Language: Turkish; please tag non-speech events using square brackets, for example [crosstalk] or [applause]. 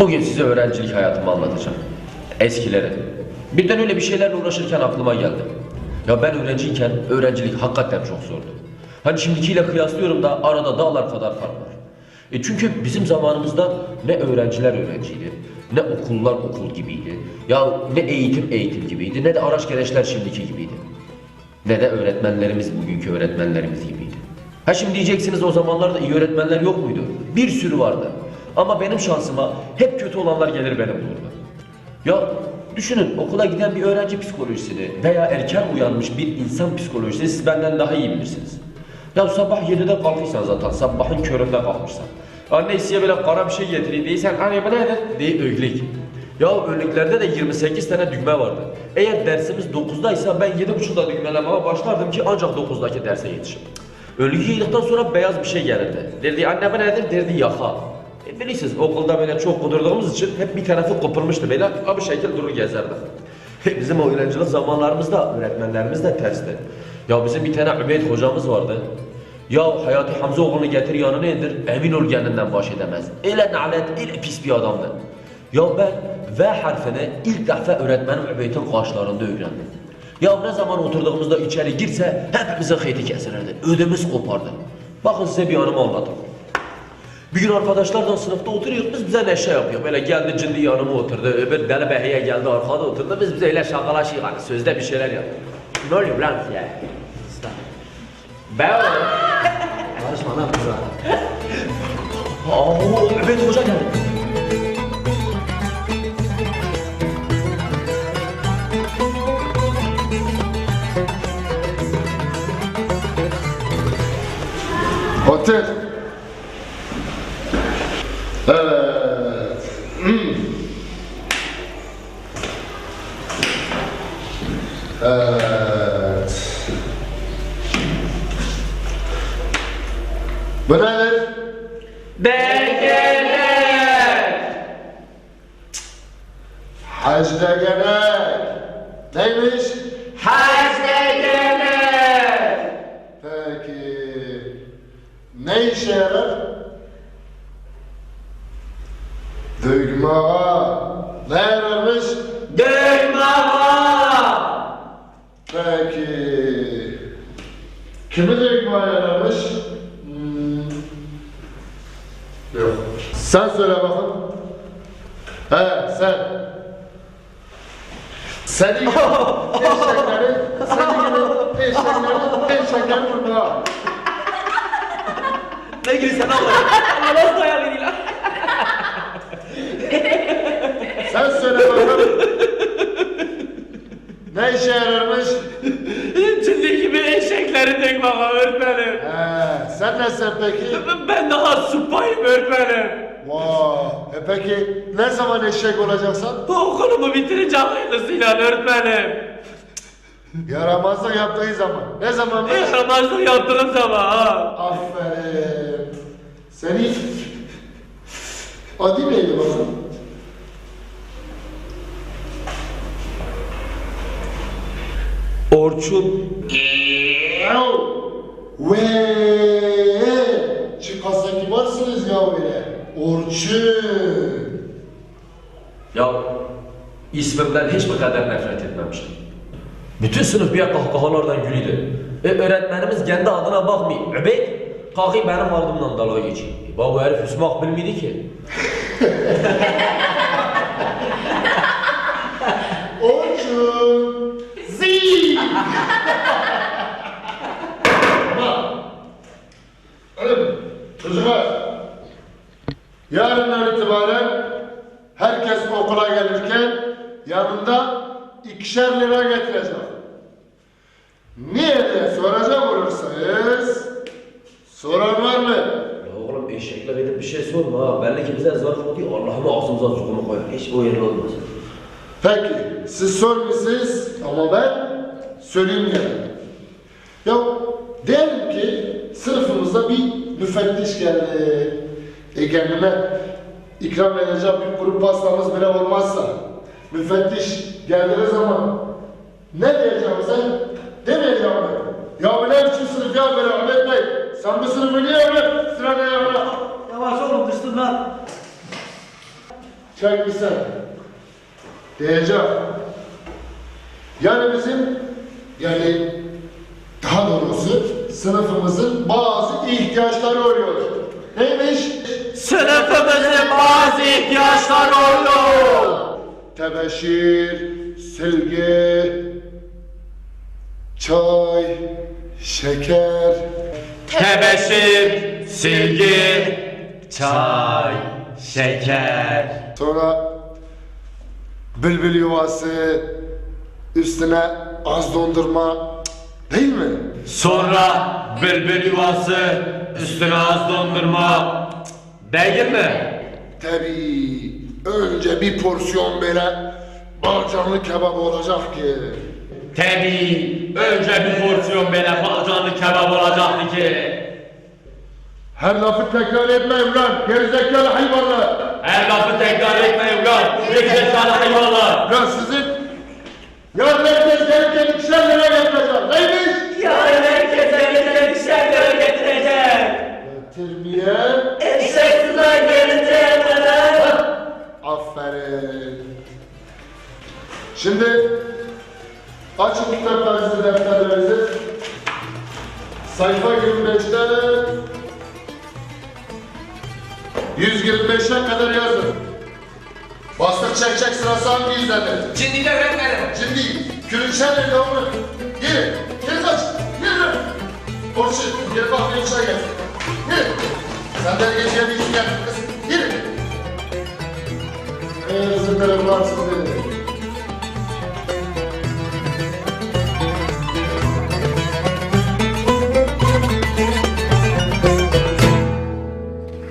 Bugün size öğrencilik hayatımı anlatacağım. Eskileri. Birden öyle bir şeylerle uğraşırken aklıma geldi. Ya ben öğrenciyken öğrencilik hakikaten çok zordu. Hani şimdikiyle kıyaslıyorum da arada dağlar kadar fark var. E çünkü bizim zamanımızda ne öğrenciler öğrenciydi, ne okullar okul gibiydi, ya ne eğitim eğitim gibiydi, ne de araç gereçler şimdiki gibiydi. Ne de öğretmenlerimiz bugünkü öğretmenlerimiz gibiydi. Ha şimdi diyeceksiniz o zamanlarda iyi öğretmenler yok muydu? Bir sürü vardı. Ama benim şansıma hep kötü olanlar gelir benim bulurdu. Ya düşünün okula giden bir öğrenci psikolojisini veya erken uyanmış bir insan psikolojisini siz benden daha iyi bilirsiniz. Ya sabah 7'de kalkıysan zaten sabahın köründe kalkmışsan. Anne size böyle kara bir şey getireyim değilsen anne bu nedir? diye öglik. Ya önlüklerde de 28 tane düğme vardı. Eğer dersimiz 9'daysa ben 7.30'da düğmelemeye başlardım ki ancak 9'daki derse yetişim. Önlüğü giydikten sonra beyaz bir şey gelirdi. Derdi anne bu nedir? Derdi yaka. Bilirsiniz okulda böyle çok kudurduğumuz için hep bir tarafı kopurmuştu böyle abi şekil durur gezerdi. [laughs] Bizim o öğrencilik zamanlarımızda öğretmenlerimiz de tersti. Ya bizim bir tane Übeyt hocamız vardı. Ya Hayati Hamza oğlunu getir yanına indir, emin ol kendinden baş edemez. Öyle nalet, öyle pis bir adamdı. Ya ben V harfini ilk defa öğretmenim Übeyt'in karşılarında öğrendim. Ya ne zaman oturduğumuzda içeri girse hepimizin heyti kesilirdi, ödümüz kopardı. Bakın size bir anımı anlatayım. Bir gün arkadaşlarla sınıfta oturuyoruz, biz bize neşe yapıyor. Böyle geldi cindi yanıma oturdu, öbür deli behiye geldi arkada oturdu. Biz bize öyle şakalaşıyor hani sözde bir şeyler yaptık. Ne oluyor lan size? Ben [laughs] Karışma lan kıza. Aa, evet hoca geldi. Otur. Bu nedir? Hacı degenek. Neymiş? Peki. Ne işe yarar? Dögme ağa. Ne yararmış? Peki. Kimi dögme ağa yararmış? Sen söyle bakalım. He sen. Seni gibi [laughs] eşekleri, seni gibi eşekleri, eşekleri vurma. Ne gülsen Allah. Allah nasıl lan? Sen söyle bakalım. ne işe yararmış? Cindi gibi eşekleri tek bana öğretmenim. He, sen nesin peki? Ben daha supayım öğretmenim. Vay. E peki ne zaman eşek olacaksın? Okulumu bitireceğim hayırlısıyla öğretmenim. Yaramazlık yaptığın zaman. Ne zamanmış? Yaramazlık yaptığım zaman ha. Aferin. Seni adı neydi bakalım? Orçun. Ve çıkasa kibarsınız ya öyle. Orçun. Ya ismimden hiç bu kadar nefret etmemiştim. Bütün sınıf bir kahkahalardan gülüydü. E, öğretmenimiz kendi adına bakmıyor. Übeyt, kalkayım benim ardımdan dalga geçeyim. E, bu herif üsmak bilmiydi ki. [laughs] Orçun. Zi. Ama. Oğlum, çocuklar. Yarından itibaren herkes okula gelirken yanında ikişer lira getirecek. Niye diye soracak olursanız soran var mı? Ya oğlum eşekle gidip bir şey sorma ha. Belli ki bize zarf diyor. Allah'ım ağzımıza zukumu koyar. Hiç o yerin olmaz. Peki, siz sormuşsunuz ama ben söyleyeyim gene. Ya diyelim ki sınıfımızda bir müfettiş geldi. E kendime ikram edecek bir grup pastamız bile olmazsa müfettiş geldiği zaman ne diyeceğim sen? Demeyeceğim ben. Ya bu ne biçim sınıf ya böyle Ahmet Bey? Sen bu sınıfı niye öyle sırada yapma? Yavaş oğlum düştün lan. Çek bir sen. Diyeceğim. Yani bizim, yani daha doğrusu sınıfımızın bazı ihtiyaçları oluyor. Sınıfımızın bazı ihtiyaçları oluyor. Tebeşir, silgi, çay, şeker, Tebeşir, silgi, çay, şeker. sonra bülbül yuvası, üstüne az dondurma, değil mi? Sonra bülbül yuvası, üstüne az dondurma. Değil mi? Tabii önce bir porsiyon böyle balcanlı kebap olacak ki. Tabii önce bir porsiyon böyle balcanlı kebap olacaktı ki. Her lafı tekrar etmeyin lan gerizekalı hayvanlar. Her lafı tekrar etmeyin ulan. Gerizekalı hayvanlar. Ya sizin yarın herkes Getirmeye. Eşek sudan geleceğim kadar. Aferin. Şimdi açın kitaplarınızı, defterlerinizi. Sayfa 25'te 125'e kadar yazın. Bastık çek çek sırası hangi yüzlerde? Şimdi öğretmenim. Şimdi külünçer nerede oğlum? Geri, geri kaç, geri. Orçun, geri bak bir çay gel. Geri. Sen de geceye bir iki gel kız. Geri. Eğer zımbırı varsa